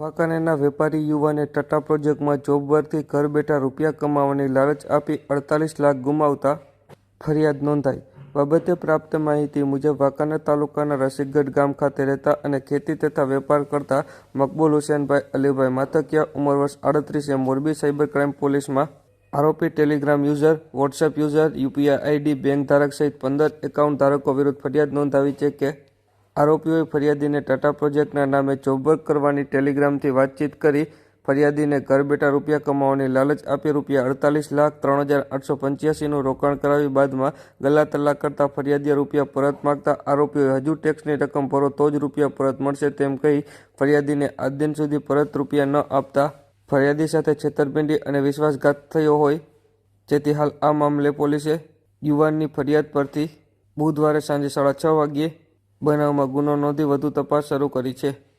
વાંકાનેરના વેપારી યુવાને ટાટા પ્રોજેક્ટમાં જોબ વર્કથી ઘર બેઠા રૂપિયા કમાવાની લાલચ આપી અડતાલીસ લાખ ગુમાવતા ફરિયાદ નોંધાઈ. બાબતે પ્રાપ્ત માહિતી મુજબ વાંકાનેર તાલુકાના રસિકગઢ ગામ ખાતે રહેતા અને ખેતી તથા વેપાર કરતા મકબૂલ હુસેનભાઈ અલીભાઈ માથકિયા ઉંમર વર્ષ આડત્રીસે, મોરબી સાયબર ક્રાઇમ પોલીસમાં આરોપી, Telegram user, WhatsApp user UPI ID bank ધારક સહિત પંદર એકાઉન્ટ ધારકો વિરુદ્ધ ફરિયાદ નોંધાવી છે કે આરોપીઓએ ફરિયાદીને ટાટા પ્રોજેક્ટના નામે વર્ક કરવાની ટેલિગ્રામથી વાતચીત કરી ફરિયાદીને ઘર બેઠા રૂપિયા કમાવાની લાલચ આપી રૂપિયા અડતાલીસ લાખ ત્રણ હજાર આઠસો પંચ્યાસીનું રોકાણ કરાવી બાદમાં ગલ્લા તલ્લા કરતા ફરિયાદીએ રૂપિયા પરત માગતા આરોપીઓએ હજુ ટેક્સની રકમ ભરો તો જ રૂપિયા પરત મળશે તેમ કહી ફરિયાદીને આજ દિન સુધી પરત રૂપિયા ન આપતા ફરિયાદી સાથે છેતરપિંડી અને વિશ્વાસઘાત થયો હોય, જેથી હાલ આ મામલે પોલીસે યુવાનની ફરિયાદ પરથી બુધવારે સાંજે સાડા છ વાગ્યે બનાવમાં ગુનો નોંધી વધુ તપાસ શરૂ કરી છે.